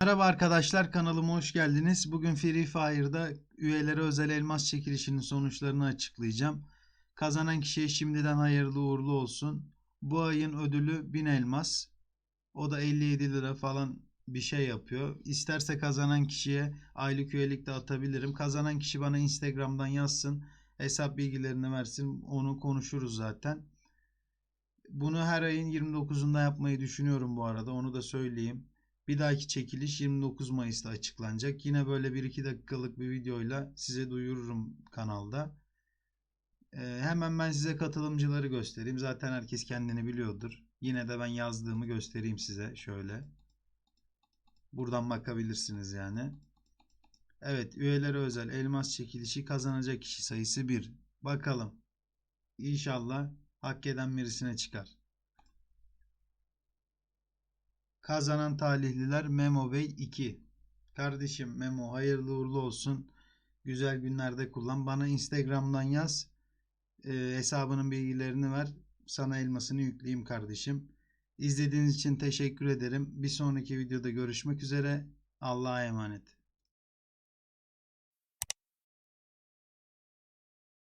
Merhaba arkadaşlar kanalıma hoş geldiniz. Bugün Free Fire'da üyelere özel elmas çekilişinin sonuçlarını açıklayacağım. Kazanan kişiye şimdiden hayırlı uğurlu olsun. Bu ayın ödülü 1000 elmas. O da 57 lira falan bir şey yapıyor. İsterse kazanan kişiye aylık üyelik de atabilirim. Kazanan kişi bana Instagram'dan yazsın. Hesap bilgilerini versin. Onu konuşuruz zaten. Bunu her ayın 29'unda yapmayı düşünüyorum bu arada. Onu da söyleyeyim. Bir dahaki çekiliş 29 Mayıs'ta açıklanacak. Yine böyle 1-2 dakikalık bir videoyla size duyururum kanalda. Ee, hemen ben size katılımcıları göstereyim. Zaten herkes kendini biliyordur. Yine de ben yazdığımı göstereyim size şöyle. Buradan bakabilirsiniz yani. Evet, üyelere özel elmas çekilişi kazanacak kişi sayısı 1. Bakalım. İnşallah hak eden birisine çıkar. Kazanan talihliler Memo Bey 2. Kardeşim Memo hayırlı uğurlu olsun. Güzel günlerde kullan. Bana Instagram'dan yaz. Ee, hesabının bilgilerini ver. Sana elmasını yükleyeyim kardeşim. İzlediğiniz için teşekkür ederim. Bir sonraki videoda görüşmek üzere. Allah'a emanet.